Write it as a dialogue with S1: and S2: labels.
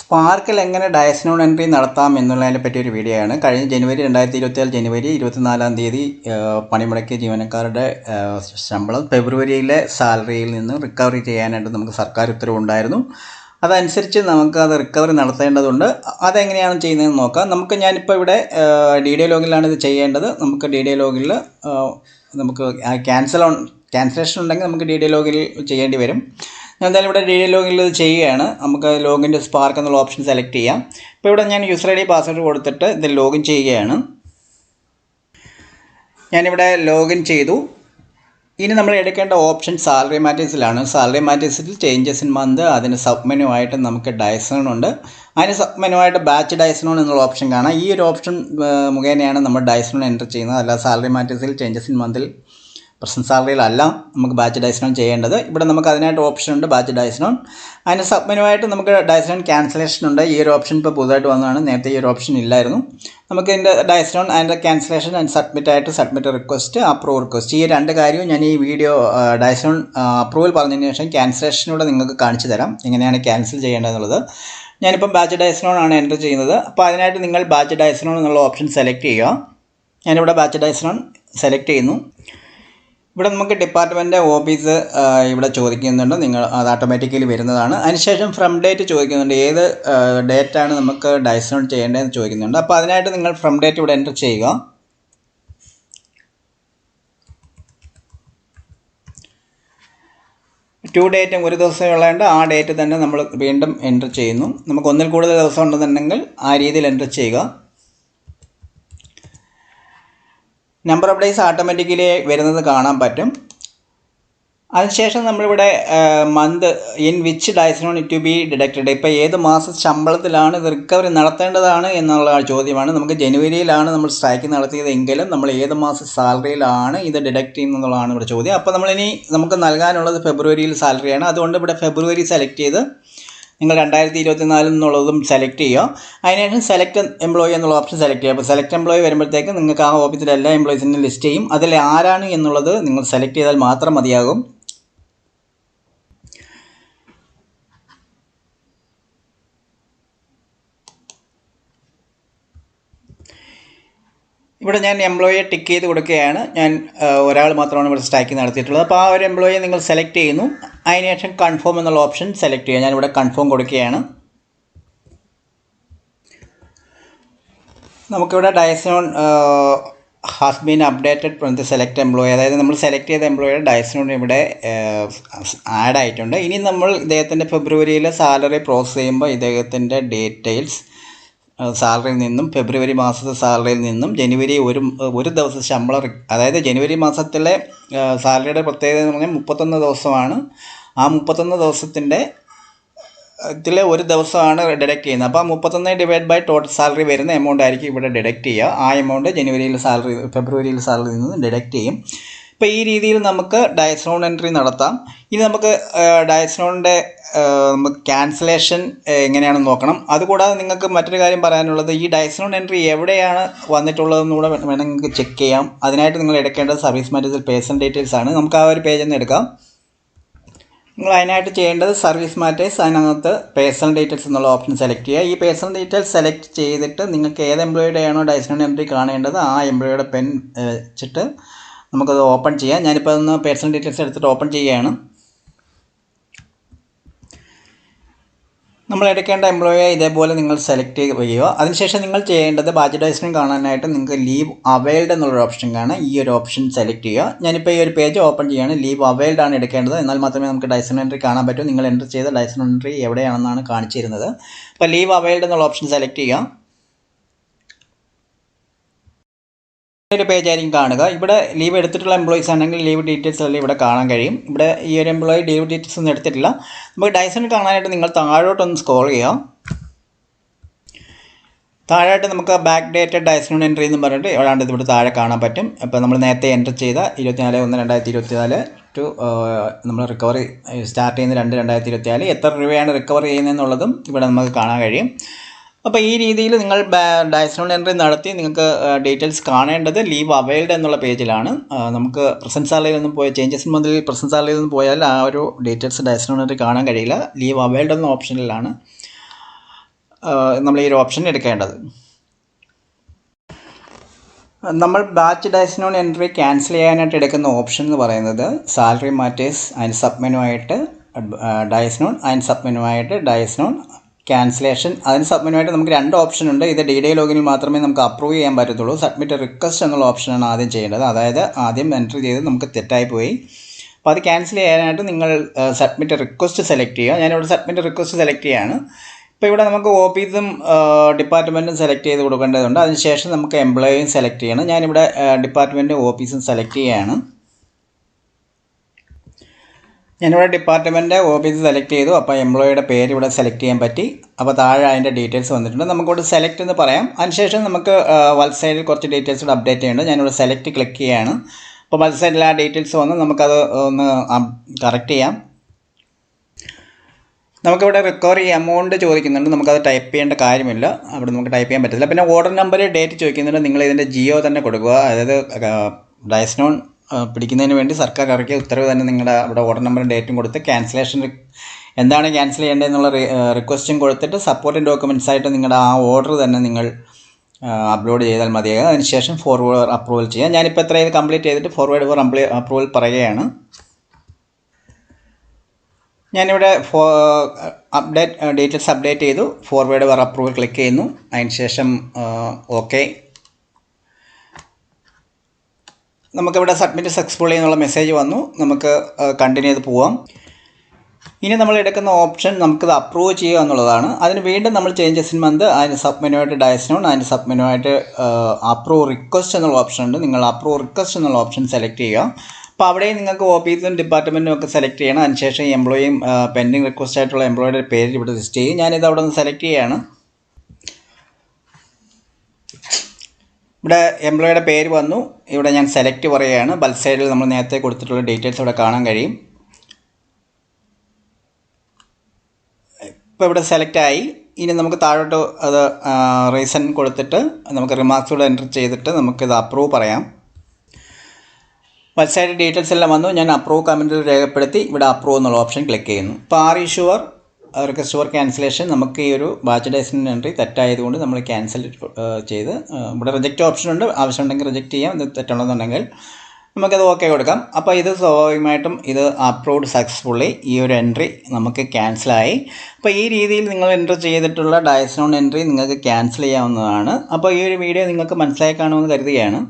S1: സ്പാർക്കിൽ എങ്ങനെ dies non entry നടത്താം എന്നുള്ളതിനെ പറ്റി ഒരു വീഡിയോ ആണ് കഴിഞ്ഞ ജനുവരി രണ്ടായിരത്തി ഇരുപത്തിയാൽ ജനുവരി ഇരുപത്തിനാലാം തീയതി പണിമുടക്കിയ ജീവനക്കാരുടെ ശമ്പളം. ഫെബ്രുവരിയിലെ സാലറിയിൽ നിന്ന് റിക്കവറി ചെയ്യാനായിട്ട് നമുക്ക് സർക്കാർ ഉത്തരവുണ്ടായിരുന്നു. അതനുസരിച്ച് നമുക്ക് അത് റിക്കവറി നടത്തേണ്ടതുണ്ട്. അതെങ്ങനെയാണ് ചെയ്യുന്നതെന്ന് നോക്കാം. നമുക്ക് ഞാനിപ്പോൾ ഇവിടെ ഡി ഡി ലോഗിലാണ് ഇത് ചെയ്യേണ്ടത്. നമുക്ക് ഡി ഡി ലോഗിൽ നമുക്ക് ക്യാൻസൽ ഓൺ ക്യാൻസലേഷൻ ഉണ്ടെങ്കിൽ നമുക്ക് ഡി ഡി ലോഗിൽ ചെയ്യേണ്ടി വരും. ഞാൻ എന്തായാലും ഇവിടെ ഡി ഡി ലോഗിൽ ഇത് ചെയ്യുകയാണ്. നമുക്ക് ലോഗിന്റെ സ്പാർക്ക് എന്നുള്ള ഓപ്ഷൻ സെലക്ട് ചെയ്യാം. ഇപ്പോൾ ഇവിടെ ഞാൻ യൂസർ ഐ ഡി പാസ്വേഡ് കൊടുത്തിട്ട് ഇത് ലോഗിൻ ചെയ്യുകയാണ്. ഞാനിവിടെ ലോഗിൻ ചെയ്തു. ഇനി നമ്മൾ എടുക്കേണ്ട ഓപ്ഷൻ സാലറി മാറ്റേഴ്സിലാണ് സാലറി മാറ്റേഴ്സിൽ ചേഞ്ചസ് ഇൻ മന്ത് അതിന് സബ് മെനു ആയിട്ട് നമുക്ക് ഡയസൺ ഉണ്ട്. അതിന് സബ് ആയിട്ട് ബാച്ച് ഡയസണോൺ എന്നുള്ള ഓപ്ഷൻ കാണാം. ഈ ഒരു ഓപ്ഷൻ മുഖേനയാണ് നമ്മൾ ഡയസണോൺ എന്റർ ചെയ്യുന്നത്. അല്ല സാലറി മാറ്റേഴ്സിൽ ചേഞ്ചസ് ഇൻ മന്തിൽ പ്രസന്റ് സാലറിയിലല്ല നമുക്ക് ബാച്ച് ഡയസ്നോൺ ചെയ്യേണ്ടത്. ഇവിടെ നമുക്ക് അതിനായിട്ട് ഓപ്ഷൻ ഉണ്ട് ബാച്ച് ഡയസ്നോൺ അതിന് സബ്മിനുമായിട്ട് നമുക്ക് ഡയസ്നോൺ ക്യാൻസലേഷൻ ഉണ്ട്. ഈ ഒരു ഓപ്ഷൻ ഇപ്പോൾ പുതുതായിട്ട് വന്നതാണ്. നേരത്തെ ഈ ഒരു ഓപ്ഷൻ ഇല്ലായിരുന്നു. നമുക്ക് ഇതിന്റെ ഡയസ്നോൺ അതിന്റെ ക്യാൻസലേഷൻ ആൻഡ് സബ്മിറ്റ് ആയിട്ട് സബ്മിറ്റ് റിക്വസ്റ്റ് അപ്രൂവ് റിക്വസ്റ്റ് ഈ രണ്ട് കാര്യവും ഞാൻ ഈ വീഡിയോ ഡയസ്നോൺ അപ്രൂവൽ പറഞ്ഞതിന് ശേഷം ക്യാൻസലേഷനൂടെ നിങ്ങൾക്ക് കാണിച്ചു തരാം. എങ്ങനെയാണ് ക്യാൻസൽ ചെയ്യേണ്ടതെന്നുള്ളത്. ഞാനിപ്പം ബാച്ച് ഡയസ്നോൺ ആണ് എന്റർ ചെയ്യുന്നത്. അപ്പോൾ അതിനായിട്ട് നിങ്ങൾ ബാച്ച് ഡയസ്നോൺ എന്നുള്ള ഓപ്ഷൻ സെലക്ട് ചെയ്യുക. ഞാനിവിടെ ബാച്ച് ഡയസ്നോൺ സെലക്ട് ചെയ്യുന്നു. ഇവിടെ നമുക്ക് ഡിപ്പാർട്ട്മെന്റ് ഓഫീസ് ഇവിടെ ചോദിക്കുന്നുണ്ട്. നിങ്ങൾ അത് ഓട്ടോമാറ്റിക്കലി വരുന്നതാണ്. അതിനുശേഷം ഫ്രം ഡേറ്റ് ചോദിക്കുന്നുണ്ട്. ഏത് ഡേറ്റാണ് നമുക്ക് ഡയസ്നോട്ട് ചെയ്യേണ്ടതെന്ന് ചോദിക്കുന്നുണ്ട്. അപ്പോൾ അതിനായിട്ട് നിങ്ങൾ ഫ്രം ഡേറ്റ് ഇവിടെ എന്റർ ചെയ്യുക. ടു ഡേറ്റും ഒരു ദിവസം ഉള്ളതുകൊണ്ട് ആ ഡേറ്റ് തന്നെ നമ്മൾ വീണ്ടും എന്റർ ചെയ്യുന്നു. നമുക്ക് ഒന്നിൽ കൂടുതൽ ദിവസം ഉണ്ടെന്നുണ്ടെങ്കിൽ ആ രീതിയിൽ എന്റർ ചെയ്യുക. നമ്പർ ഓഫ് ഡേയ്സ് ഓട്ടോമാറ്റിക്കലി വരുന്നത് കാണാൻ പറ്റും. അതിനുശേഷം നമ്മളിവിടെ month in which dies non to be deducted ഇപ്പോൾ ഏത് മാസം ശമ്പളത്തിലാണ് ഇത് റിക്കവറി നടത്തേണ്ടതാണ് എന്നുള്ള ചോദ്യമാണ്. നമുക്ക് ജനുവരിയിലാണ് നമ്മൾ സ്ട്രൈക്ക് നടത്തിയതെങ്കിലും നമ്മൾ ഏത് മാസം സാലറിയിലാണ് ഇത് ഡിഡക്റ്റ് ചെയ്യുന്നതെന്നുള്ളതാണ് ഇവിടെ ചോദ്യം. അപ്പോൾ നമ്മളിനി നമുക്ക് നൽകാനുള്ളത് ഫെബ്രുവരിയിൽ സാലറിയാണ് അതുകൊണ്ട് ഇവിടെ ഫെബ്രുവരി സെലക്ട് ചെയ്ത് നിങ്ങൾ രണ്ടായിരത്തി ഇരുപത്തിനാലിൽ നിന്നുള്ളതും സെലക്ട് ചെയ്യുക. അതിനുശേഷം സെലക്ട് എംപ്ലോയി എന്നുള്ള ഓപ്ഷൻ സെലക്ട് ചെയ്യുക. അപ്പോൾ സെലക്ട് എംപ്ലോയി വരുമ്പോഴത്തേക്ക് നിങ്ങൾക്ക് ആ ഓഫീസിലെ എല്ലാ എംപ്ലോയീസിനും ലിസ്റ്റ് ചെയ്യും. അതിൽ ആരാണ് എന്നുള്ളത് നിങ്ങൾ സെലക്ട് ചെയ്താൽ മാത്രം മതിയാകും. ഇവിടെ ഞാൻ എംപ്ലോയിയെ ടിക്ക് ചെയ്ത് കൊടുക്കുകയാണ്. ഞാൻ ഒരാൾ മാത്രമാണ് ഇവിടെ സ്റ്റാക്കി നടത്തിയിട്ടുള്ളത്. അപ്പോൾ ആ ഒരു എംപ്ലോയിയെ നിങ്ങൾ സെലക്ട് ചെയ്യുന്നു. അതിനുശേഷം കൺഫേം എന്നുള്ള ഓപ്ഷൻ സെലക്ട് ചെയ്യുക. ഞാനിവിടെ കൺഫേം കൊടുക്കുകയാണ്. നമുക്കിവിടെ dies non has been updated from the select employee അതായത് നമ്മൾ സെലക്ട് ചെയ്ത എംപ്ലോയിയുടെ ഡയസിനോൺ ഇവിടെ ആഡ് ആയിട്ടുണ്ട്. ഇനി നമ്മൾ ഇദ്ദേഹത്തിന്റെ ഫെബ്രുവരിയിലെ സാലറി പ്രോസസ് ചെയ്യുമ്പോൾ ഇദ്ദേഹത്തിന്റെ ഡീറ്റെയിൽസ് സാലറിയിൽ നിന്നും ഫെബ്രുവരി മാസത്തെ സാലറിയിൽ നിന്നും ജനുവരി ഒരു ഒരു ദിവസം ശമ്പളം അതായത് ജനുവരി മാസത്തിലെ സാലറിയുടെ പ്രത്യേകത എന്ന് പറഞ്ഞാൽ മുപ്പത്തൊന്ന് ദിവസമാണ്. ആ മുപ്പത്തൊന്ന് ദിവസത്തിന്റെ ത്തിലെ ഒരു ദിവസമാണ് ഡിഡക്റ്റ് ചെയ്യുന്നത്. അപ്പോൾ ആ മുപ്പത്തൊന്ന് ഡിവൈഡ് ബൈ ടോട്ടൽ സാലറി വരുന്ന എമൗണ്ട് ആയിരിക്കും ഇവിടെ ഡിഡക്റ്റ് ചെയ്യുക. ആ എമൗണ്ട് ജനുവരിയിൽ സാലറി ഫെബ്രുവരിയിൽ സാലറിയിൽ നിന്ന് ഡിഡക്റ്റ് ചെയ്യും. ഇപ്പോൾ ഈ രീതിയിൽ നമുക്ക് ഡയസ്നോൺ എൻട്രി നടത്താം. ഇനി നമുക്ക് ഡയസ്നോണിന്റെ നമുക്ക് ക്യാൻസലേഷൻ എങ്ങനെയാണെന്ന് നോക്കണം. അതുകൂടാതെ നിങ്ങൾക്ക് മറ്റൊരു കാര്യം പറയാനുള്ളത് ഈ ഡയസ്നോൺ എൻട്രി എവിടെയാണ് വന്നിട്ടുള്ളതെന്ന് കൂടെ വേണമെങ്കിൽ നിങ്ങൾക്ക് ചെക്ക് ചെയ്യാം. അതിനായിട്ട് നിങ്ങൾ എടുക്കേണ്ടത് സർവീസ് മാറ്റേഴ്സിൽ പേഴ്സൺ ഡീറ്റെയിൽസ് ആണ്. നമുക്ക് ആ ഒരു പേജ് നിന്ന് എടുക്കാം. നിങ്ങൾ അതിനായിട്ട് ചെയ്യേണ്ടത് സർവീസ് മാറ്റേഴ്സ് അതിനകത്ത് പേഴ്സണൽ ഡീറ്റെയിൽസ് എന്നുള്ള ഓപ്ഷൻ സെലക്ട് ചെയ്യുക. ഈ പേഴ്സണൽ ഡീറ്റെയിൽസ് സെലക്ട് ചെയ്തിട്ട് നിങ്ങൾക്ക് ഏത് എംപ്ലോയിയുടെ ആണോ എൻട്രി കാണേണ്ടത് ആ എംപ്ലോയിയുടെ പെൻ വെച്ചിട്ട് നമുക്കത് ഓപ്പൺ ചെയ്യാം. ഞാനിപ്പോൾ അതൊന്ന് പേഴ്സണൽ ഡീറ്റെയിൽസ് എടുത്തിട്ട് ഓപ്പൺ ചെയ്യുകയാണ്. നമ്മൾ എടുക്കേണ്ട എംപ്ലോയിയെ ഇതേപോലെ നിങ്ങൾ സെലക്ട് ചെയ്യുക അതിനുശേഷം നിങ്ങൾ ചെയ്യേണ്ടത് ബാജഡൈസിനും കാണാനായിട്ട് നിങ്ങൾക്ക് ലീവ് അവൈൽഡ് എന്നുള്ളൊരു ഓപ്ഷൻ കാണാം. ഈ ഒരു ഓപ്ഷൻ സെലക്ട് ചെയ്യുക. ഞാനിപ്പോൾ ഈ ഒരു പേജ് ഓപ്പൺ ചെയ്യുകയാണ്. ലീവ് അവൈൽഡ് ആണ് എടുക്കേണ്ടത്. എന്നാൽ മാത്രമേ നമുക്ക് ഡൈസൺ എൻട്രി കാണാൻ പറ്റൂ. നിങ്ങൾ എന്റർ ചെയ്ത ഡൈസൺ എൻട്രി എവിടെയാണെന്നാണ് കാണിച്ചിരുന്നത്. അപ്പോൾ ലീവ് അവൈൽഡ് എന്നുള്ള ഓപ്ഷൻ സെലക്ട് ചെയ്യുക. ഒരു പേജ് ആയിരിക്കും കാണുക. ഇവിടെ ലീവ് എടുത്തിട്ടുള്ള എംപ്ലോയീസ് ആണെങ്കിൽ ലീവ് ഡീറ്റെയിൽസ് എല്ലാം ഇവിടെ കാണാൻ കഴിയും. ഇവിടെ ഈ ഒരു എംപ്ലോയി ലീവ് ഡീറ്റെയിൽസ് ഒന്നും എടുത്തിട്ടില്ല. നമുക്ക് ഡൈസൺ കാണാനായിട്ട് നിങ്ങൾ താഴോട്ടൊന്ന് സ്ക്രോൾ ചെയ്യാം. താഴെയായിട്ട് നമുക്ക് ബാക്ക് ഡേറ്റ് ഡൈസൺ എൻട്രി എന്ന് പറഞ്ഞിട്ട് ഏതാണ്ട് ഇവിടെ താഴെ കാണാൻ പറ്റും. അപ്പോൾ നമ്മൾ നേരത്തെ എന്റർ ചെയ്ത ഇരുപത്തിനാല് ഒന്ന് രണ്ടായിരത്തി ഇരുപത്തിനാല് ടു നമ്മൾ റിക്കവറി സ്റ്റാർട്ട് ചെയ്യുന്ന രണ്ട് രണ്ടായിരത്തി ഇരുപത്തിനാല് എത്ര രൂപയാണ് റിക്കവർ ചെയ്യുന്നതെന്നുള്ളതും ഇവിടെ നമുക്ക് കാണാൻ കഴിയും. അപ്പോൾ ഈ രീതിയിൽ നിങ്ങൾ ഡയസ്നോൺ എൻട്രി നടത്തി നിങ്ങൾക്ക് ഡീറ്റെയിൽസ് കാണേണ്ടത് ലീവ് അവൈൽഡ് എന്നുള്ള പേജിലാണ്. നമുക്ക് പ്രസന്റ് സാലറിയിൽ നിന്നും പോയ ചേഞ്ചസ് മുതൽ പ്രസന്റ് സാലറിയിൽ നിന്നും പോയാൽ ആ ഒരു ഡീറ്റെയിൽസ് ഡയസ്നോൺ എൻട്രി കാണാൻ കഴിയില്ല. ലീവ് അവൈൽഡ് എന്ന ഓപ്ഷനിലാണ് നമ്മൾ ഈ ഒരു ഓപ്ഷൻ എടുക്കേണ്ടത്. നമ്മൾ ബാച്ച് ഡയസിനോൺ എൻട്രി ക്യാൻസൽ ചെയ്യാനായിട്ട് എടുക്കുന്ന ഓപ്ഷൻ എന്ന് പറയുന്നത് സാലറി മാറ്റേഴ്സ് അതിന് സബ്മെനുമായിട്ട് ഡയസ്നോൺ അതിന് സബ്മെനുമായിട്ട് ഡയസ്നോൺ ക്യാൻസലേഷൻ അതിന് സബ്മിറ്റുമായിട്ട് നമുക്ക് രണ്ട് ഓപ്ഷൻ ഉണ്ട്. ഇത് ഡി ഡി ലോഗിനിൽ മാത്രമേ നമുക്ക് അപ്രൂവ് ചെയ്യാൻ പറ്റത്തുള്ളൂ. സബ്മിറ്റ് റിക്വസ്റ്റ് എന്നുള്ള ഓപ്ഷനാണ് ആദ്യം ചെയ്യേണ്ടത്. അതായത് ആദ്യം എൻട്രി ചെയ്ത് നമുക്ക് തെറ്റായി പോയി. അപ്പോൾ അത് ക്യാൻസൽ ചെയ്യാനായിട്ട് നിങ്ങൾ സബ്മിറ്റ് റിക്വസ്റ്റ് സെലക്ട് ചെയ്യുക. ഞാനിവിടെ സബ്മിറ്റ് റിക്വസ്റ്റ് സെലക്ട് ചെയ്യുകയാണ് ഇപ്പോൾ ഇവിടെ നമുക്ക് ഓഫീസും ഡിപ്പാർട്ട്മെന്റും സെലക്ട് ചെയ്ത് കൊടുക്കേണ്ടതുണ്ട്. അതിനുശേഷം നമുക്ക് എംപ്ലോയിയും സെലക്ട് ചെയ്യണം. ഞാനിവിടെ ഡിപ്പാർട്ട്മെന്റും ഓഫീസും സെലക്ട് ചെയ്യുകയാണ് ഞാനിവിടെ ഡിപ്പാർട്ട്മെന്റ് ഓഫീസ് സെലക്ട് ചെയ്തു. അപ്പോൾ എംപ്ലോയിയുടെ പേര് ഇവിടെ സെലക്ട് ചെയ്യാൻ പറ്റി. അപ്പോൾ താഴെ അതിന്റെ ഡീറ്റെയിൽസ് വന്നിട്ടുണ്ട്. നമുക്കിവിടെ സെലക്ട് എന്ന് പറയാം. അതിനുശേഷം നമുക്ക് വത്സൈഡിൽ കുറച്ച് ഡീറ്റെയിൽസ് കൂടെ അപ്ഡേറ്റ് ചെയ്യുന്നുണ്ട് ഞാനിവിടെ സെലക്ട് ക്ലിക്ക് ചെയ്യുകയാണ് അപ്പോൾ വത്സൈഡിൽ ആ ഡീറ്റെയിൽസ് വന്ന് നമുക്കത് ഒന്ന് കറക്റ്റ് ചെയ്യാം. നമുക്കിവിടെ റിക്കവറി എമൗണ്ട് ചോദിക്കുന്നുണ്ട്. നമുക്കത് ടൈപ്പ് ചെയ്യേണ്ട കാര്യമില്ല. അവിടെ നമുക്ക് ടൈപ്പ് ചെയ്യാൻ പറ്റത്തില്ല. പിന്നെ ഓർഡർ നമ്പർ ഡേറ്റ് ചോദിക്കുന്നുണ്ട്. നിങ്ങൾ ഇതിന്റെ ജിയോ തന്നെ കൊടുക്കുക. അതായത് ഡയസ്നോൺ പിടിക്കുന്നതിന് വേണ്ടി സർക്കാർ ഇറക്കിയ ഉത്തരവ് തന്നെ നിങ്ങളുടെ അവിടെ ഓർഡർ നമ്പറും ഡേറ്റും കൊടുത്ത് ക്യാൻസലേഷൻ എന്താണ് ക്യാൻസൽ ചെയ്യേണ്ടതെന്നുള്ള റിക്വസ്റ്റും കൊടുത്തിട്ട് സപ്പോർട്ടിംഗ് ഡോക്യുമെന്റ്സ് ആയിട്ട് നിങ്ങളുടെ ആ ഓർഡർ തന്നെ നിങ്ങൾ അപ്ലോഡ് ചെയ്താൽ മതിയാകും അതിനുശേഷം ഫോർവേഡ് അപ്രൂവൽ ചെയ്യാം. ഞാനിപ്പോൾ എത്ര ഇത് കംപ്ലീറ്റ് ചെയ്തിട്ട് ഫോർവേഡ് ഫോർ അപ്രൂവൽ പറയുകയാണ്. ഞാനിവിടെ ഫോ അപ്ഡേറ്റ് ഡീറ്റെയിൽസ് അപ്ഡേറ്റ് ചെയ്തു. ഫോർവേഡ് വർ അപ്രൂവൽ ക്ലിക്ക് ചെയ്യുന്നു. അതിനുശേഷം ഓക്കെ നമുക്കിവിടെ സബ്മിറ്റ് സക്സസ്ഫുൾ എന്നുള്ള മെസ്സേജ് വന്നു. നമുക്ക് കണ്ടിന്യൂ ചെയ്ത് പോവാം. ഇനി നമ്മൾ എടുക്കുന്ന ഓപ്ഷൻ നമുക്കിത് അപ്രൂവ് ചെയ്യുക എന്നുള്ളതാണ്. അതിന് വീണ്ടും നമ്മൾ ചേഞ്ചസ് ഇൻ മന്ത് അതിന് സബ്മിനുമായിട്ട് ഡയസ്നോൺ അതിന് സബ്മിനുമായിട്ട് അപ്രൂവ് റിക്വസ്റ്റ് എന്നുള്ള ഓപ്ഷൻ ഉണ്ട്. നിങ്ങൾ അപ്രൂവ് റിക്വസ്റ്റ് എന്നുള്ള ഓപ്ഷൻ സെലക്ട് ചെയ്യുക. അപ്പോൾ അവിടെയും നിങ്ങൾക്ക് ഓഫീസും ഡിപ്പാർട്ട്മെന്റും ഒക്കെ സെലക്ട് ചെയ്യണം. അതിനുശേഷം എംപ്ലോയിയും പെൻഡിങ് റിക്വസ്റ്റ് ആയിട്ടുള്ള എംപ്ലോയിയുടെ പേര് ഇവിടെ ലിസ്റ്റ് ചെയ്യും. ഞാനിത് അവിടെ നിന്ന് സെലക്ട് ചെയ്യുകയാണ് ഇവിടെ എംപ്ലോയിയുടെ പേര് വന്നു. ഇവിടെ ഞാൻ സെലക്ട് പറയുകയാണ്. ബൽ സൈഡിൽ നമ്മൾ നേരത്തെ കൊടുത്തിട്ടുള്ള ഡീറ്റെയിൽസ് ഇവിടെ കാണാൻ കഴിയും. ഇപ്പോൾ ഇവിടെ സെലക്ട് ആയി. ഇനി നമുക്ക് താഴോട്ട് അത് റീസൺ കൊടുത്തിട്ട് നമുക്ക് റിമാർക്സ് കൂടെ എന്റർ ചെയ്തിട്ട് നമുക്കിത് അപ്രൂവ് പറയാം. വെബ്സൈറ്റ് ഡീറ്റെയിൽസ് എല്ലാം വന്നു. ഞാൻ അപ്രൂവ് കമന്റിൽ രേഖപ്പെടുത്തി. ഇവിടെ അപ്രൂവ് എന്നുള്ള ഓപ്ഷൻ ക്ലിക്ക് ചെയ്യുന്നു. ഇപ്പോൾ are you sure request sure cancellation. നമുക്ക് ഈ ഒരു ബാച്ച് ഡേസിന്റെ എൻട്രി തെറ്റായതുകൊണ്ട് നമ്മൾ ക്യാൻസൽ ചെയ്ത് ഇവിടെ റിജക്റ്റ് ഓപ്ഷൻ ഉണ്ട്. ആവശ്യമുണ്ടെങ്കിൽ റിജക്റ്റ് ചെയ്യാം. ഇത് തെറ്റുണ്ടെന്നുണ്ടെങ്കിൽ നമുക്കത് ഓക്കെ കൊടുക്കാം. അപ്പോൾ ഇത് സ്വാഭാവികമായിട്ടും ഇത് അപ്രൂവ്ഡ് സക്സസ്ഫുള്ളി ഈ ഒരു എൻട്രി നമുക്ക് ക്യാൻസലായി അപ്പോൾ ഈ രീതിയിൽ നിങ്ങൾ എൻട്രി ചെയ്തിട്ടുള്ള ഡയസ്നോൺ എൻട്രി നിങ്ങൾക്ക് ക്യാൻസൽ ചെയ്യാവുന്നതാണ്. അപ്പോൾ ഈ ഒരു വീഡിയോ നിങ്ങൾക്ക് മനസ്സിലായി കാണുമെന്ന് കരുതുകയാണ്.